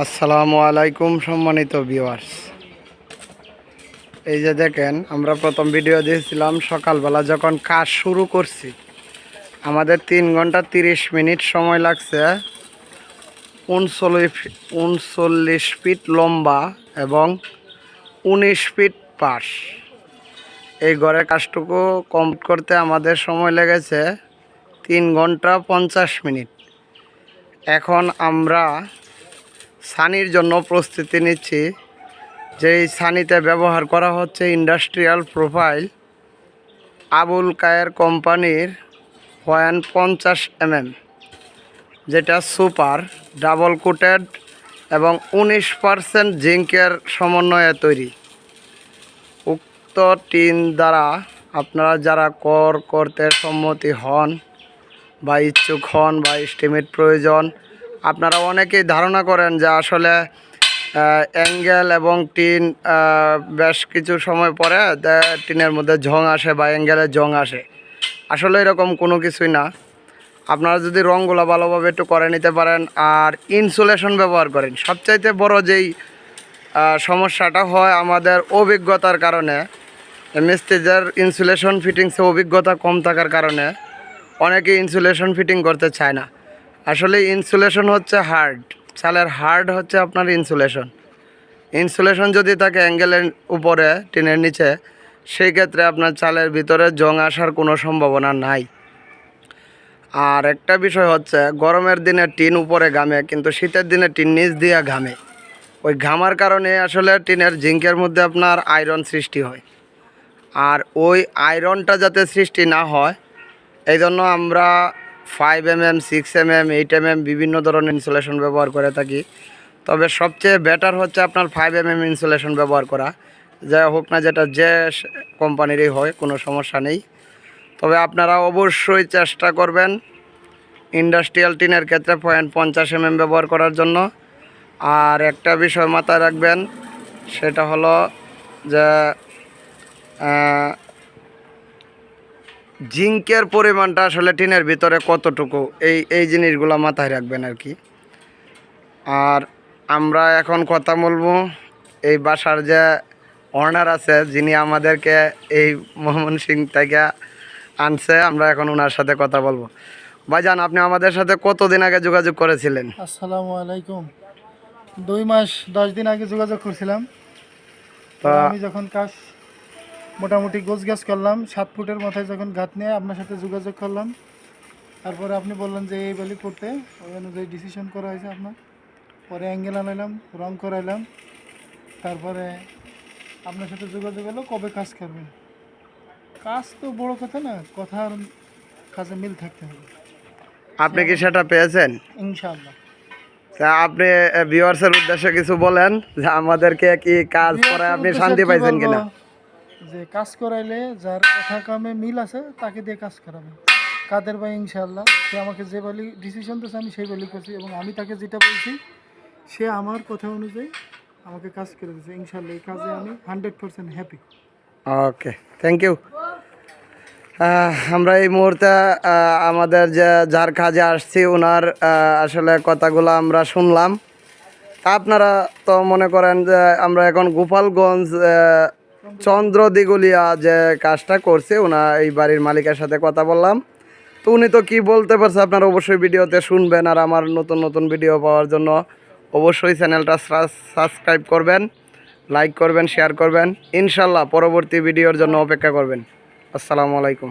আসসালামু আলাইকুম সম্মানিত ভিওয়ার্স এই যে দেখেন, আমরা প্রথম ভিডিও দিয়েছিলাম সকালবেলা যখন কাজ শুরু করছি। আমাদের তিন ঘণ্টা তিরিশ মিনিট সময় লাগছে। উনচল্লিশ উনচল্লিশ ফিট লম্বা এবং উনিশ ফিট পাশ। এই ঘরের কাজটুকু কমপ্লিট করতে আমাদের সময় লেগেছে তিন ঘণ্টা পঞ্চাশ মিনিট। এখন আমরা সানির জন্য প্রস্তুতি নিচ্ছি। যেই সানিতে ব্যবহার করা হচ্ছে ইন্ডাস্ট্রিয়াল প্রোফাইল আবুল কায়ের কোম্পানির ওয়ান পঞ্চাশ এমএম, যেটা সুপার, ডাবল কোটেড এবং উনিশ পারসেন্ট জিঙ্কের সমন্বয়ে তৈরি। উক্ত টিন দ্বারা আপনারা যারা কর করতে সম্মতি হন বা ইচ্ছুক হন বা এস্টিমেট প্রয়োজন আপনারা অনেকেই ধারণা করেন যে আসলে অ্যাঙ্গেল এবং টিন বেশ কিছু সময় পরে টিনের মধ্যে ঝং আসে বা অ্যাঙ্গেলে জং আসে। আসলে এরকম কোনো কিছুই না। আপনারা যদি রঙগুলো ভালোভাবে একটু করে নিতে পারেন আর ইনসুলেশন ব্যবহার করেন। সবচাইতে বড় যেই সমস্যাটা হয় আমাদের অভিজ্ঞতার কারণে, মিস্ত্রিদের ইনসুলেশন ফিটিংসে অভিজ্ঞতা কম থাকার কারণে অনেকে ইনসুলেশন ফিটিং করতে চায় না। আসলে ইনসুলেশন হচ্ছে হার্ড চালের হার্ড হচ্ছে আপনার ইনসুলেশন ইনসুলেশন যদি থাকে অ্যাঙ্গেলের উপরে, টিনের নিচে সেই ক্ষেত্রে আপনার চালের ভিতরে জং আসার কোনো সম্ভাবনা নাই। আর একটা বিষয় হচ্ছে, গরমের দিনে টিন উপরে ঘামে, কিন্তু শীতের দিনে টিন নিচ দিয়ে ঘামে। ওই ঘামার কারণে আসলে টিনের জিঙ্কের মধ্যে আপনার আয়রন সৃষ্টি হয়। আর ওই আয়রনটা যাতে সৃষ্টি না হয় এই জন্য আমরা five M M six M M eight M M বিভিন্ন ধরনের ইনসুলেশন ব্যবহার করে থাকি। তবে সবচেয়ে বেটার হচ্ছে আপনার ফাইভ এম এম ইনসুলেশন ব্যবহার করা। যাই হোক না, যেটা যে কোম্পানিরই হয়, কোনো সমস্যা নেই। তবে আপনারা অবশ্যই চেষ্টা করবেন ইন্ডাস্ট্রিয়াল টিনের ক্ষেত্রে পয়েন্ট পঞ্চাশ এম এম ব্যবহার করার জন্য। আর একটা বিষয় মাথায় রাখবেন, সেটা হলো যে জিঙ্কের পরিমাণটা আসলে টিনের ভিতরে কতটুকু? এই এই জিনিসগুলো মাথায় রাখবেন আর কি। আর আমরা এখন কথা বলব এই বাসার যে অর্নার আছে যিনি আমাদেরকে এই মোহাম্মদ সিং থেকে আনছে আমরা এখন ওনার সাথে কথা বলব। ভাইজান আপনি আমাদের সাথে কতদিন আগে যোগাযোগ করেছিলেন? আসসালামু আলাইকুম। দুই মাস দশ দিন আগে যোগাযোগ করছিলাম। আমি যখন কাজ মোটামুটি গোছ গাছ করলাম সাত ফুটের মাথায় যখন গাত নিয়ে আপনার সাথে যোগাযোগ করলাম। তারপরে আপনি বললেন যে এই বালি করতে ওই অনুযায়ী ডিসিশন করা হয়েছে আপনার। পরে অ্যাঙ্গেল আনাইলাম রং করাইলাম। তারপরে আপনার সাথে যোগাযোগ হলো কবে কাজ করবেন? কাজ তো বড় কথা না কথা আর কাজে মিল থাকতে হবে। আপনি কি সেটা পেয়েছেন? ইনশাআল্লাহ। তা আপনি ভিউয়ার্সের উদ্দেশ্যে কিছু বলেন যে আমাদেরকে কি কাজ করে আপনি শান্তি পাইছেন কিনা? যে কাজ করাইলে যার কথা কামে মিল আছে, তাকে দিয়ে কাজ করাবে। কাদের ভাই ইনশাল্লাহ সে আমাকে যে বলি ডিসিশন দিয়েছে আমি সেই বলি করছি এবং আমি তাকে যেটা বলছি, সে আমার কথা অনুযায়ী আমাকে কাজ করে দিয়েছে ইনশাল্লাহ এই কাজে আমি hundred percent happy okay thank you আমরা এই মুহূর্তে আমাদের যে, যার কাজে আসছি ওনার আসলে কথাগুলো আমরা শুনলাম। আপনারা তো মনে করেন যে, আমরা এখন গোপালগঞ্জ চন্দ্র দিগুলিয়া যে কাজটা করছে, ওনা এই বাড়ির মালিকের সাথে কথা বললাম। তো উনি তো কি বলতে পারছে আপনারা অবশ্যই ভিডিওতে শুনবেন, আর আমার নতুন নতুন ভিডিও পাওয়ার জন্য অবশ্যই চ্যানেলটা সাবস্ক্রাইব করবেন, লাইক করবেন, শেয়ার করবেন। ইনশাল্লাহ পরবর্তী ভিডিওর জন্য অপেক্ষা করবেন। আসসালামু আলাইকুম।